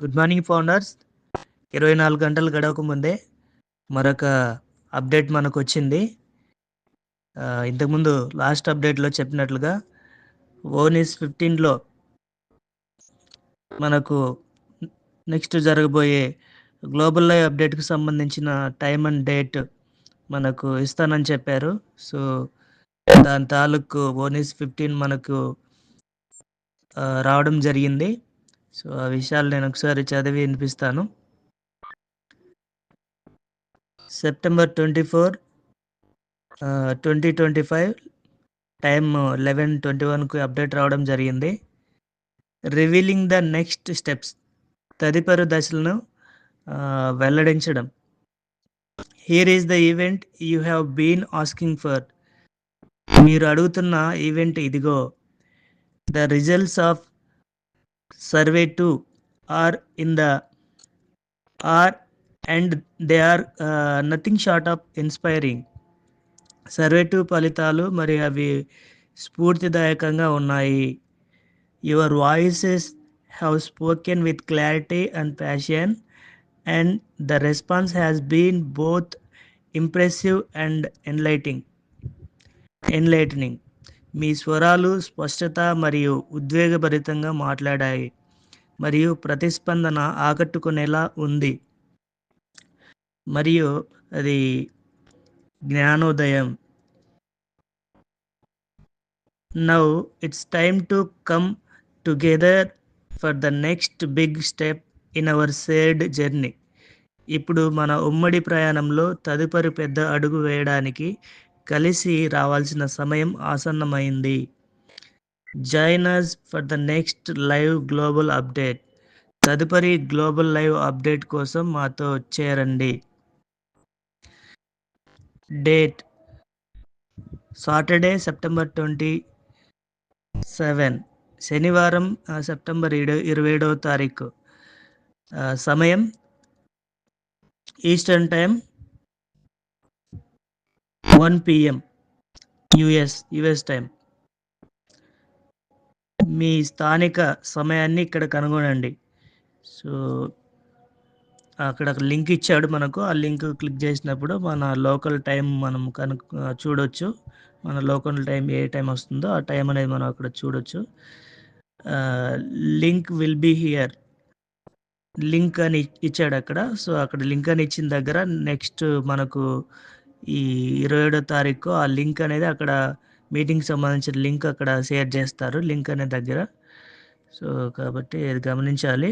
Good morning founders. ఇరవై నాలుగు గంటలు గడవక ముందే మరొక అప్డేట్ మనకు వచ్చింది. ఇంతకుముందు లాస్ట్ అప్డేట్లో చెప్పినట్లుగా ఓనిస్ ఫిఫ్టీన్లో మనకు నెక్స్ట్ జరగబోయే గ్లోబల్ లైవ్ అప్డేట్కి సంబంధించిన టైం అండ్ డేట్ మనకు ఇస్తానని చెప్పారు. సో దాని తాలూకు ఓనిస్ ఫిఫ్టీన్ మనకు రావడం జరిగింది. సో ఆ విషయాలు నేను ఒకసారి చదివి వినిపిస్తాను. September twenty four twenty twenty five time eleven twenty వన్కి అప్డేట్ రావడం జరిగింది. రివీలింగ్ ద నెక్స్ట్ స్టెప్స్ తదుపరి దశలను వెల్లడించడం. Here is the event you have been asking for మీరు అడుగుతున్న ఈవెంట్ ఇదిగో the results of survey two are in the are and they are nothing short of inspiring survey two ఫలితాలు మరి అవి స్ఫూర్తిదాయకంగా ఉన్నాయి your voices have spoken with clarity and passion and the response has been both impressive and enlighting enlightening మీ స్వరాలు స్పష్టత మరియు ఉద్వేగభరితంగా మాట్లాడాయి మరియు ప్రతిస్పందన ఆకట్టుకునేలా ఉంది. మరియు అది జ్ఞానోదయం. Now it's time to come together for the next big step in our shared journey ఇప్పుడు మన ఉమ్మడి ప్రయాణంలో తదుపరి పెద్ద అడుగు వేయడానికి కలిసి రావాల్సిన సమయం ఆసన్నమైంది. Join us for the next live global update తదుపరి గ్లోబల్ లైవ్ అప్డేట్ కోసం మాతో చేరండి. Date Saturday September twenty seven శనివారం ఆ, సెప్టెంబర్ ఇరవై ఏడవ తారీఖు. సమయం eastern time one PM US US time మీ స్థానిక సమయాన్ని ఇక్కడ కనుగొనండి. సో అక్కడ లింక్ ఇచ్చాడు మనకు. ఆ లింక్ క్లిక్ చేసినప్పుడు మన లోకల్ టైం మనం కను చూడొచ్చు. మన లోకల్ టైం ఏ టైం వస్తుందో ఆ టైం అనేది మనం అక్కడ చూడొచ్చు. Link will be here. Link అని ఇచ్చాడు అక్కడ. సో అక్కడ లింక్ అని ఇచ్చిన దగ్గర నెక్స్ట్ మనకు ఈ ఇరవై ఏడో తారీఖు ఆ లింక్ అనేది అక్కడ మీటింగ్కి సంబంధించిన లింక్ అక్కడ షేర్ చేస్తారు లింక్ అనే దగ్గర. సో కాబట్టి అది గమనించాలి.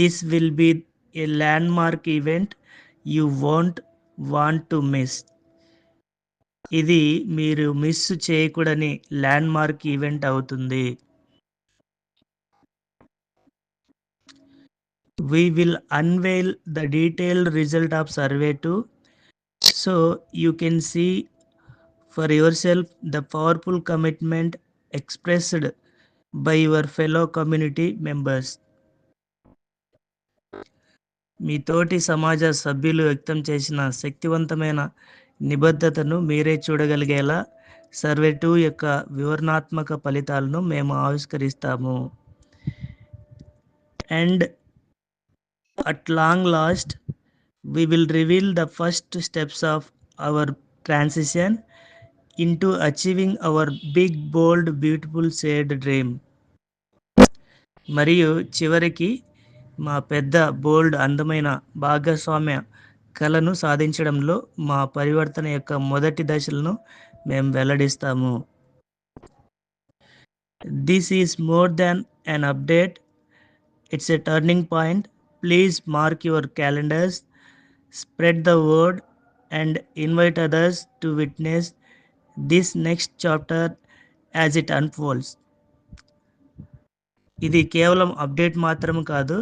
This will be a landmark event you want want to miss ఇది మీరు మిస్ చేయకూడని ల్యాండ్ మార్క్ ఈవెంట్ అవుతుంది. We will unveil the detailed result of survey to so you can see for yourself the powerful commitment expressed by your fellow community members మీ తోటి సమాజ సభ్యులు వ్యక్తం చేసిన శక్తివంతమైన నిబద్ధతను మీరే చూడగలిగేలా సర్వే టూ యొక్క వివరణాత్మక ఫలితాలను మేము ఆవిష్కరిస్తాము and at long last, we will reveal the first steps of our transition into achieving our big, bold, beautiful, shared dream. మరియు చివరికి మా పెద్ద బోల్డ్ అందమైన భాగస్వామ్య కళను సాధించడంలో మా పరివర్తన యొక్క మొదటి దశలను మేము వెల్లడిస్తాము. This is more than an update it's a turning point please mark your calendars spread the word and invite others to witness this next chapter as it unfolds ఇది కేవలం అప్డేట్ మాత్రం కాదు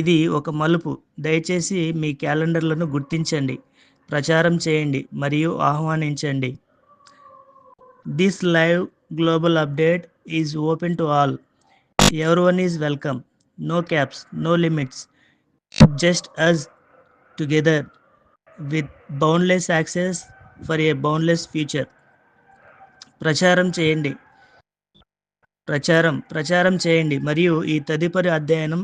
ఇది ఒక మలుపు. దయచేసి మీ క్యాలెండర్లను గుర్తించండి ప్రచారం చేయండి మరియు ఆహ్వానించండి. This live global update is open to all everyone is welcome no caps no limits just us together with boundless access for a boundless future. ప్రచారం చేయండి. ప్రచారం ప్రచారం చేయండి. మరియు ఈ తదుపరి అధ్యయనం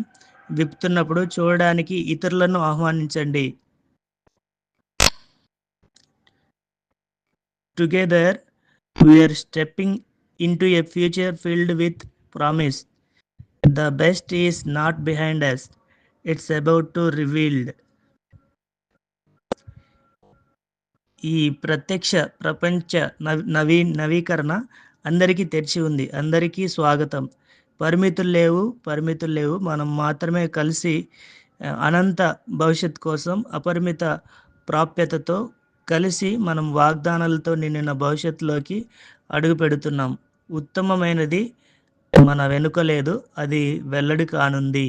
విప్పుతున్నప్పుడు చూడడానికి ఇతరులను ఆహ్వానించండి. Together we're stepping into a future filled with promise the best is not behind us it's about to revealed ఈ ప్రత్యక్ష ప్రపంచ నవీ నవీకరణ అందరికీ తెరిచి ఉంది. అందరికీ స్వాగతం. పరిమితులు లేవు పరిమితులు లేవు. మనం మాత్రమే కలిసి అనంత భవిష్యత్ కోసం అపరిమిత ప్రాప్యతతో కలిసి మనం వాగ్దానాలతో నిండిన భవిష్యత్తులోకి అడుగు పెడుతున్నాం. ఉత్తమమైనది మన వెనుక లేదు. అది వెల్లడి కానుంది.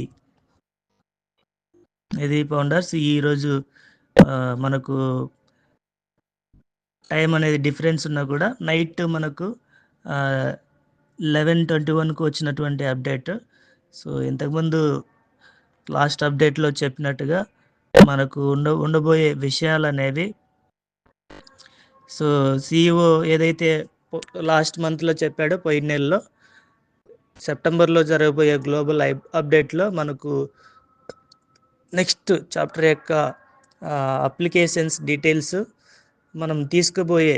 ఇది ఫౌండర్స్ ఈరోజు మనకు టైం అనేది డిఫరెన్స్ ఉన్నా కూడా నైట్ మనకు లెవెన్ ట్వంటీ వన్కు వచ్చినటువంటి అప్డేట్. సో ఇంతకుముందు లాస్ట్ అప్డేట్లో చెప్పినట్టుగా మనకు ఉండ ఉండబోయే విషయాలు అనేవి సో సిఇఓ ఏదైతే లాస్ట్ మంత్లో చెప్పాడో పోయిన నెలలో సెప్టెంబర్లో జరగబోయే గ్లోబల్ అప్డేట్లో మనకు నెక్స్ట్ చాప్టర్ యొక్క అప్లికేషన్స్ డీటెయిల్స్ మనం తీసుకుపోయే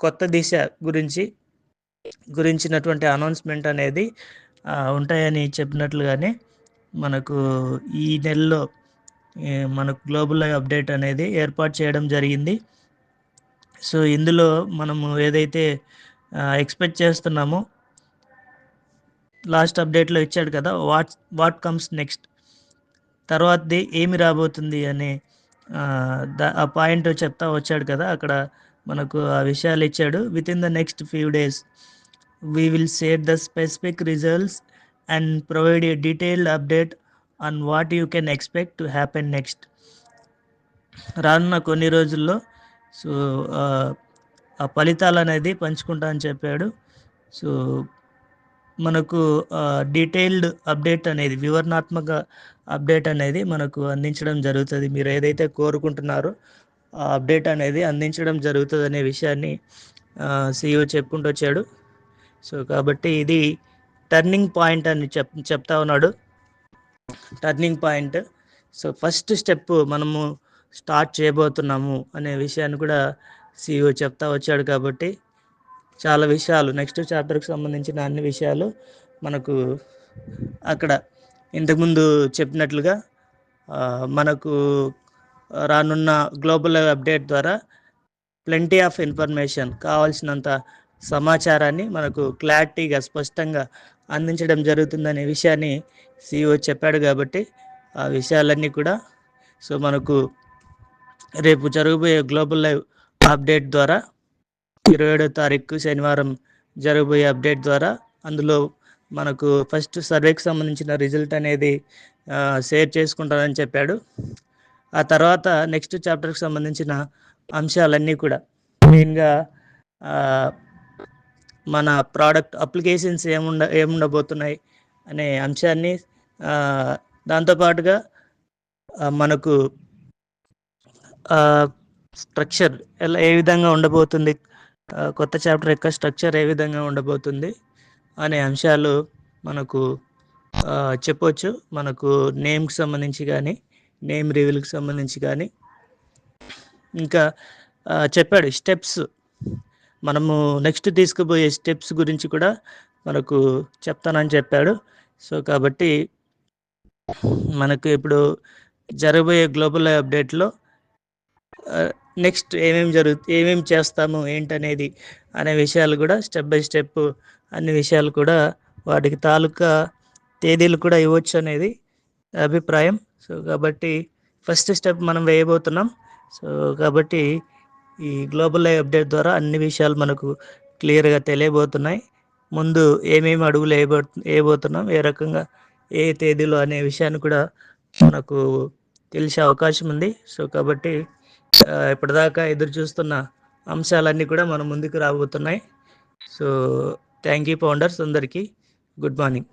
కొత్త దిశ గురించి గురించినటువంటి అనౌన్స్మెంట్ అనేది ఉంటాయని చెప్పినట్లుగానే మనకు ఈ నెలలో మనకు గ్లోబల్ అప్డేట్ అనేది ఏర్పాటు చేయడం జరిగింది. సో ఇందులో మనము ఏదైతే ఎక్స్పెక్ట్ చేస్తున్నామో లాస్ట్ అప్డేట్లో ఇచ్చాడు కదా వాట్ వాట్ కమ్స్ నెక్స్ట్ తర్వాతది ఏమి రాబోతుంది అనే ఆ, ద- ఆ పాయింట్ చెప్తా వచ్చాడు కదా అక్కడ మనకు ఆ విషయాలు ఇచ్చాడు. Within the next few days we will set the specific results and provide a detailed update on what you can expect to happen next రానున్న కొన్ని రోజుల్లో సో ఆ ఫలితాలు అనేది పంచుకుంటా అని చెప్పాడు. సో మనకు డీటెయిల్డ్ అప్డేట్ అనేది వివరణాత్మక అప్డేట్ అనేది మనకు అందించడం జరుగుతుంది. మీరు ఏదైతే కోరుకుంటున్నారో ఆ అప్డేట్ అనేది అందించడం జరుగుతుంది అనే విషయాన్ని సిఇఓ చెప్పుకుంటూ వచ్చాడు. సో కాబట్టి ఇది టర్నింగ్ పాయింట్ అని చెప్ చెప్తా ఉన్నాడు. Turning point. So first step మనము స్టార్ట్ చేయబోతున్నాము అనే విషయాన్ని కూడా సిఇఓ చెప్తా వచ్చాడు కాబట్టి చాలా విషయాలు. నెక్స్ట్ చాప్టర్కి సంబంధించిన అన్ని విషయాలు మనకు అక్కడ ఇంతకుముందు చెప్పినట్లుగా మనకు రానున్న గ్లోబల్ అప్డేట్ ద్వారా ప్లెంటీ ఆఫ్ ఇన్ఫర్మేషన్ కావాల్సినంత సమాచారాన్ని మనకు క్లారిటీగా స్పష్టంగా అందించడం జరుగుతుందనే విషయాన్ని సిఇఓ చెప్పాడు కాబట్టి ఆ విషయాలన్నీ కూడా సో మనకు రేపు జరగబోయే గ్లోబల్ లైవ్ అప్డేట్ ద్వారా ఇరవై ఏడో తారీఖు శనివారం జరగబోయే అప్డేట్ ద్వారా అందులో మనకు ఫస్ట్ సర్వేకి సంబంధించిన రిజల్ట్ అనేది షేర్ చేసుకుంటానని చెప్పాడు. ఆ తర్వాత నెక్స్ట్ చాప్టర్కి సంబంధించిన అంశాలన్నీ కూడా మెయిన్గా మన ప్రోడక్ట్ అప్లికేషన్స్ ఏముండ ఏముండబోతున్నాయి అనే అంశాన్ని దాంతోపాటుగా మనకు స్ట్రక్చర్ ఎలా ఏ విధంగా ఉండబోతుంది కొత్త చాప్టర్ యొక్క స్ట్రక్చర్ ఏ విధంగా ఉండబోతుంది అనే అంశాలు మనకు చెప్పొచ్చు. మనకు నేమ్కి సంబంధించి కానీ నేమ్ రివీల్కి సంబంధించి కానీ ఇంకా చెప్పాడు స్టెప్స్. మనము నెక్స్ట్ తీసుకుపోయే స్టెప్స్ గురించి కూడా మనకు చెప్తానని చెప్పాడు. సో కాబట్టి మనకు ఇప్పుడు జరగబోయే గ్లోబల్ అప్డేట్లో నెక్స్ట్ ఏమేమి జరుగు ఏమేమి చేస్తాము ఏంటనేది అనే విషయాలు కూడా స్టెప్ బై స్టెప్ అన్ని విషయాలు కూడా వాటికి తాలూకా తేదీలు కూడా ఇవ్వచ్చు అనేది అభిప్రాయం. సో కాబట్టి ఫస్ట్ స్టెప్ మనం వేయబోతున్నాం. సో కాబట్టి ఈ గ్లోబల్ లైవ్ అప్డేట్ ద్వారా అన్ని విషయాలు మనకు క్లియర్గా తెలియబోతున్నాయి. ముందు ఏమేమి అడుగులు వేయబో వేయబోతున్నాం ఏ రకంగా ఏ తేదీలో అనే విషయాన్ని కూడా మనకు తెలిసే అవకాశం ఉంది. సో కాబట్టి ఇప్పటిదాకా ఎదురు చూస్తున్న అంశాలన్నీ కూడా మన ముందుకు రాబోతున్నాయి. సో థ్యాంక్ యూ ఫౌండర్స్ అందరికీ. Good morning